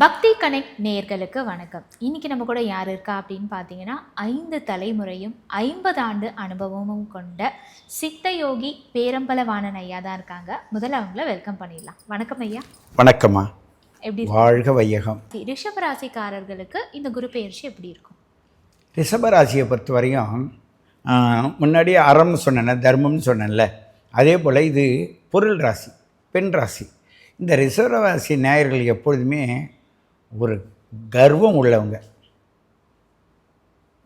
பக்தி கனெக்ட் நேயர்களுக்கு வணக்கம். இன்னைக்கு நம்ம கூட யார் இருக்கா அப்படின்னு பார்த்தீங்கன்னா ஐந்து தலைமுறையும் ஐம்பது ஆண்டு அனுபவமும் கொண்ட சித்தயோகி பேரம்பலவாணன் ஐயா தான் இருக்காங்க. முதல்ல அவங்கள வெல்கம் பண்ணிடலாம். வணக்கம் ஐயா. வணக்கம்மா. எப்படி வாழ்க வையகம். இருக்கு? ரிஷப ராசிக்காரர்களுக்கு இந்த குரு பெயர்ச்சி எப்படி இருக்கும்? ரிஷபராசியை பொறுத்த வரையும் முன்னாடி அறம்னு சொன்னேன்ல தர்மம்னு சொன்னேன்ல அதே போல் இது பொருள் ராசி பெண் ராசி. இந்த ரிஷபராசி நேயர்கள் எப்பொழுதுமே ஒரு கர்வம் உள்ளவங்க.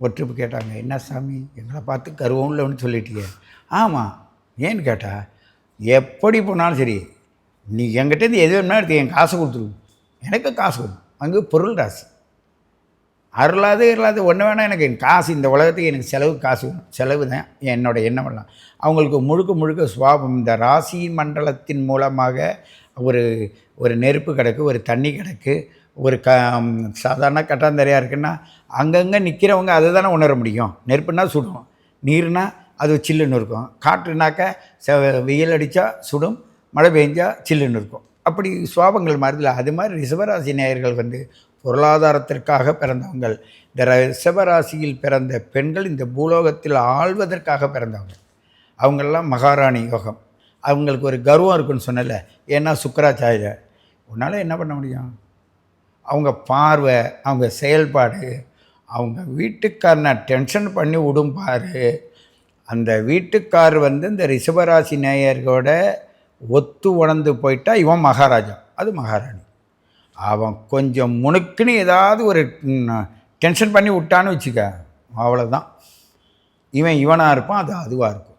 ஒற்றுப்பு கேட்டாங்க என்ன சாமி எங்களை பார்த்து கர்வம் உள்ளவன்னு சொல்லிட்டீங்க ஆமாம் ஏன்னு கேட்டால் எப்படி போனாலும் சரி நீ என்கிட்டேருந்து எது வேணும்னா எடுத்து என் காசு கொடுத்துரு. எனக்கு காசு கொடுக்கும் அங்கே பொருள் ராசி. அருளாது இல்லாது ஒன்று வேணால் எனக்கு என் காசு இந்த உலகத்துக்கு எனக்கு செலவு காசு செலவு தான் என்னோட எண்ணம் எல்லாம் அவங்களுக்கு முழுக்க முழுக்க சுவாபம் இந்த ராசி மண்டலத்தின் மூலமாக ஒரு ஒரு நெருப்பு கிடக்கு ஒரு தண்ணி கிடக்கு. ஒரு க சாதாரண கட்டாந்தரையாக இருக்குன்னா அங்கங்கே நிற்கிறவங்க அதை தானே உணர முடியும். நெருப்புனா சுடும். நீர்னா அது சில்லுன்னு இருக்கும். காற்றுனாக்க ச வெயில் அடித்தா சுடும். மழை பெஞ்சால் சில்லுன்னு இருக்கும். அப்படி சுவாபங்கள் மாறுதில்ல. அது மாதிரி ரிஷபராசி நேயர்கள் வந்து பொருளாதாரத்திற்காக பிறந்தவங்கள் இந்த ரிஷபராசியில் பிறந்த பெண்கள் இந்த பூலோகத்தில் ஆழ்வதற்காக பிறந்தவங்க. அவங்களெல்லாம் மகாராணி யோகம். அவங்களுக்கு ஒரு கர்வம் இருக்குன்னு சொன்னல ஏன்னா சுக்கராச்சாரிய உன்னால் என்ன பண்ண முடியும்? அவங்க பார்வை அவங்க செயல்பாடு அவங்க வீட்டுக்காரனை டென்ஷன் பண்ணி விடும் பாரு. அந்த வீட்டுக்கார் வந்து இந்த ரிஷபராசி நேயர்களோட ஒத்து உணர்ந்து போயிட்டா இவன் மகாராஜா அது மகாராணி. அவன் கொஞ்சம் முணுக்குன்னு ஏதாவது ஒரு டென்ஷன் பண்ணி விட்டான்னு வச்சுக்க அவ்வளோதான் இவன் இவனாக இருப்பான் அது அதுவாக இருக்கும்.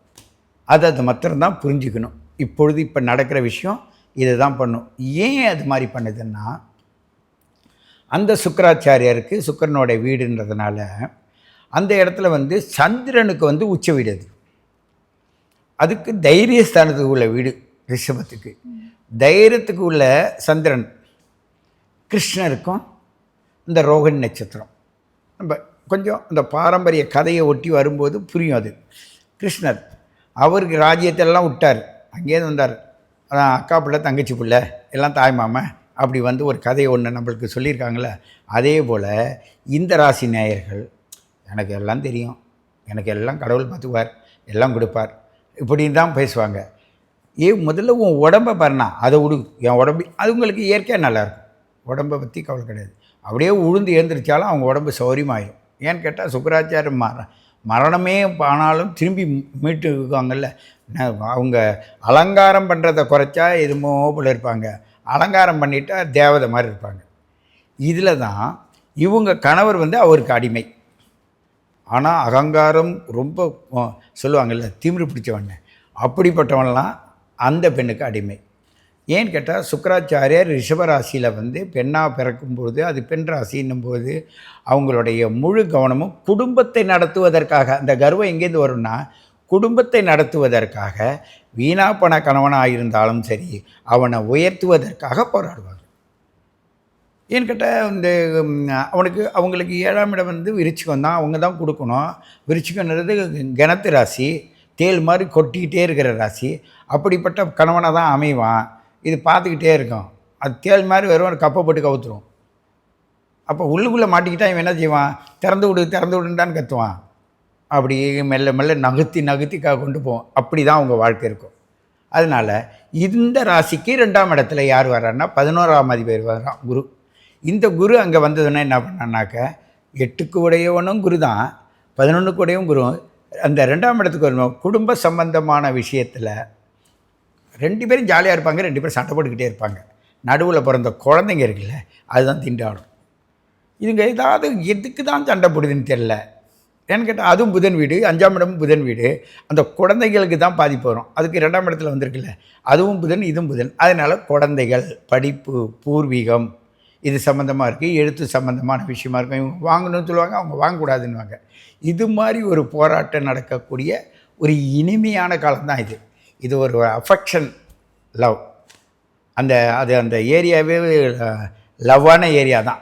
அது அது மாத்திரம்தான் புரிஞ்சுக்கணும். இப்பொழுது இப்போ நடக்கிற விஷயம் இதை தான் பண்ணும். ஏன் அது மாதிரி பண்ணுதுன்னா அந்த சுக்கராச்சாரியாருக்கு சுக்கரனோட வீடுன்றதுனால அந்த இடத்துல வந்து சந்திரனுக்கு வந்து உச்ச வீடு அது. அதுக்கு தைரியஸ்தானத்துக்கு உள்ள வீடு ரிஷபத்துக்கு. தைரியத்துக்கு உள்ள சந்திரன் கிருஷ்ணருக்கும் இந்த ரோகிணி நட்சத்திரம். நம்ம கொஞ்சம் இந்த பாரம்பரிய கதையை ஒட்டி வரும்போது புரியும் அது. கிருஷ்ணர் அவருக்கு ராஜ்யத்தெல்லாம் விட்டார். அங்கேயே வந்தார். அக்கா பிள்ளை தங்கச்சி பிள்ளை எல்லாம் தாய் மாமன் அப்படி வந்து ஒரு கதையை ஒன்று நம்மளுக்கு சொல்லியிருக்காங்களே அதே போல் இந்த ராசி நேயர்கள் எனக்கு எல்லாம் தெரியும். எனக்கு எல்லாம் கடவுள் பார்த்துக்குவார் எல்லாம் கொடுப்பார் இப்படின்னு தான் பேசுவாங்க. ஏ முதல்ல உன் உடம்பை பாருண்ணா அதை விடு என் உடம்பு அது உங்களுக்கு இயற்கையாக நல்லாயிருக்கும். உடம்பை பற்றி கவலை கிடையாது. அப்படியே உழுந்து எழுந்திரிச்சாலும் அவங்க உடம்பு சௌரியமாயிடும் ஏன்னு கேட்டால் சுக்கராச்சாரம் மர மரணமே ஆனாலும் திரும்பி மீட்டு இருக்காங்கல்ல அவங்க அலங்காரம் பண்ணுறதை குறைச்சா எதுமோ போல இருப்பாங்க. அலங்காரம் பண்ணிட்டா தேவதை மாதிரி இருப்பாங்க. இதில் தான் இவங்க கணவர் வந்து அவருக்கு அடிமை. ஆனால் அகங்காரம் ரொம்ப சொல்லுவாங்கள்ல சொல்லுவாங்கல்ல திமிரு பிடிச்சவன். அப்படிப்பட்டவன்லாம் அந்த பெண்ணுக்கு அடிமை. ஏன்னு கேட்டால் சுக்கராச்சாரியர் ரிஷபராசியில் வந்து பெண்ணாக பிறக்கும்போது அது பெண் ராசின்னும் போது அவங்களுடைய முழு கவனமும் குடும்பத்தை நடத்துவதற்காக அந்த கர்வம் எங்கேருந்து வரும்னா குடும்பத்தை நடத்துவதற்காக வீணாப்பண கணவனாக இருந்தாலும் சரி அவனை உயர்த்துவதற்காக போராடுவாங்க ஏன்னு கேட்டால் இந்த அவனுக்கு அவங்களுக்கு ஏழாம் இடம் வந்து விருச்சிகம் தான் அவங்க தான் கொடுக்கணும். விருச்சிகன்றது கிணத்து ராசி தேள் மாதிரி கொட்டிக்கிட்டே இருக்கிற ராசி. அப்படிப்பட்ட கணவனை தான் அமைவான். இது பார்த்துக்கிட்டே இருக்கும். அது தேள் மாதிரி வரும் ஒரு கப்பை போட்டு கவுத்துரும். அப்போ உள்ளுக்குள்ளே மாட்டிக்கிட்டா இவன் என்ன செய்வான்? திறந்து விடு திறந்து விடுன்னு கத்துவான். அப்படி மெல்ல மெல்ல நகர்த்தி நகர்த்தி கொண்டு போவோம். அப்படி தான் அவங்க வாழ்க்கை இருக்கும். அதனால் இந்த ராசிக்கு ரெண்டாம் இடத்துல யார் வர்றாருன்னா பதினோராம் அதிபர் வர்றான் குரு. இந்த குரு அங்கே வந்ததுன்னா என்ன பண்ணான்னாக்க எட்டுக்கு உடையவனும் குரு தான் பதினொன்றுக்கு உடையவும் குரு. அந்த ரெண்டாம் இடத்துக்கு வரணும் குடும்ப சம்பந்தமான விஷயத்தில் ரெண்டு பேரும் ஜாலியாக இருப்பாங்க ரெண்டு பேரும் சண்டை போட்டுக்கிட்டே இருப்பாங்க. நடுவில் பிறந்த குழந்தைங்க இருக்குல்ல அதுதான் திண்டாடும். இதுங்க ஏதாவது எதுக்கு தான் சண்டை போடுதுன்னு தெரில ஏன்னு கேட்டால் அதுவும் புதன் வீடு அஞ்சாம் இடமும் புதன் வீடு. அந்த குழந்தைகளுக்கு தான் பாதிப்பு வரும். அதுக்கு ரெண்டாம் இடத்துல வந்திருக்குல்ல அதுவும் புதன் இதுவும் புதன். அதனால் குழந்தைகள் படிப்பு பூர்வீகம் இது சம்மந்தமாக இருக்குது எழுத்து சம்மந்தமான விஷயமா இருக்கும் இவங்க வாங்கணும்னு சொல்லுவாங்க அவங்க வாங்கக்கூடாதுன்னுவாங்க. இது மாதிரி ஒரு போராட்டம் நடக்கக்கூடிய ஒரு இனிமையான காலம்தான் இது. இது ஒரு அஃபெக்ஷன் லவ் அந்த அது அந்த ஏரியாவே லவ்வான ஏரியா தான்.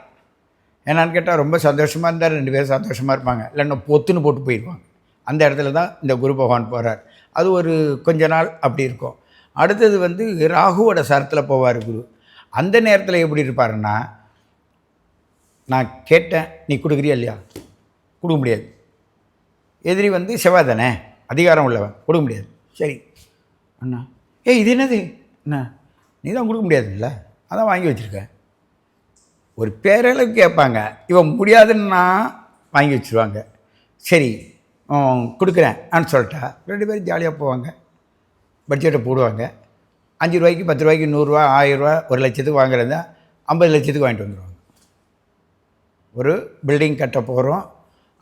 என்னன்னு கேட்டால் ரொம்ப சந்தோஷமாக இருந்தால் ரெண்டு பேரும் சந்தோஷமாக இருப்பாங்க. இல்லைன்னா பொத்துன்னு போட்டு போயிடுவாங்க அந்த இடத்துல தான் இந்த குரு பகவான் போகிறார் அது ஒரு கொஞ்ச நாள் அப்படி இருக்கும். அடுத்தது வந்து ராகுவோட சரத்தில் போவார் குரு. அந்த நேரத்தில் எப்படி இருப்பாருன்னா நான் கேட்டேன் நீ கொடுக்குறியா இல்லையா? கொடுக்க முடியாது. எதிரி வந்து செவ்வாய் தானே? அதிகாரம் உள்ளவன். கொடுக்க முடியாது. சரி அண்ணா. ஏய் இது என்னது? அண்ணா நீ தான் கொடுக்க முடியாதுல்ல? அதான் வாங்கி வச்சுருக்கேன் ஒரு பேரளவு கேட்பாங்க. இவன் முடியாதுன்னா வாங்கி வச்சுருவாங்க. சரி கொடுக்குறேன் ஆன்னு சொல்லிட்டா ரெண்டு பேரும் ஜாலியாக போவாங்க. பட்ஜெட்டை போடுவாங்க. அஞ்சு ரூபாய்க்கு பத்து ரூபாய்க்கு நூறுரூவா ஆயிரரூவா ஒரு லட்சத்துக்கு வாங்குறதா ஐம்பது லட்சத்துக்கு வாங்கிட்டு வந்துடுவாங்க ஒரு பில்டிங் கட்ட போகிறோம்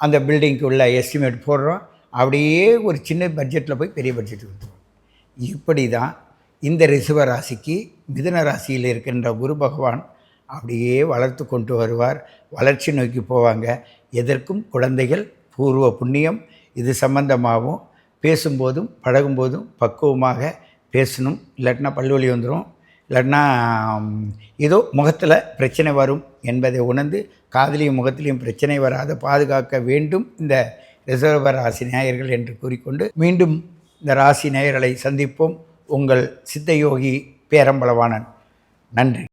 அந்த பில்டிங்க்கு உள்ள எஸ்டிமேட் போடுறோம். அப்படியே ஒரு சின்ன பட்ஜெட்டில் போய் பெரிய பட்ஜெட் வந்துடும் இப்படி தான் இந்த ரிஷப ராசிக்கு மிதுன ராசியில் இருக்கின்ற குரு பகவான் அப்படியே வளர்த்து கொண்டு வருவார். வளர்ச்சி நோக்கி போவாங்க. எதற்கும் குழந்தைகள் பூர்வ புண்ணியம் இது சம்பந்தமாகவும் பேசும்போதும் பழகும்போதும் பக்குவமாக பேசணும். இல்லாட்டினா பல்வழி வந்துடும் இல்லாட்டினா ஏதோ முகத்தில் பிரச்சனை வரும் என்பதை உணர்ந்து காதலியும் முகத்திலையும் பிரச்சனை வராத பாதுகாக்க வேண்டும் இந்த ரிசர்வ ராசி நேயர்கள் என்று கூறிக்கொண்டு மீண்டும் இந்த ராசி நேயர்களை சந்திப்போம். உங்கள் சித்தயோகி பேரம்பளவானன் நன்றி.